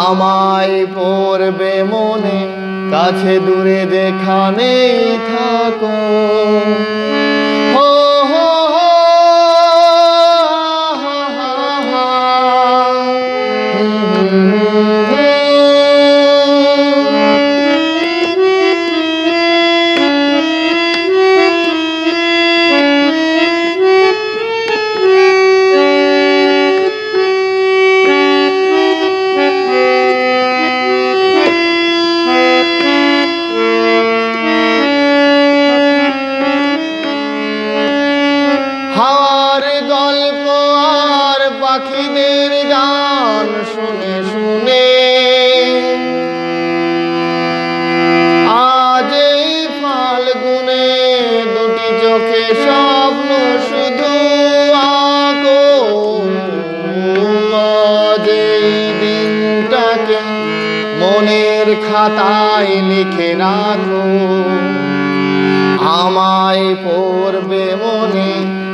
আমায় পড়বে মনে কাছে দূরে দেখা নেই থাকো। গল্প আর পাখিদের গান শুনে শুনে। আজ এই ফাল্গুনে দুটি চোখে স্বপ্ন শুধু আঁকো আজ এই দিনটাকে মনের খাতায় লিখে রাখো। আমায় পড়বে মনে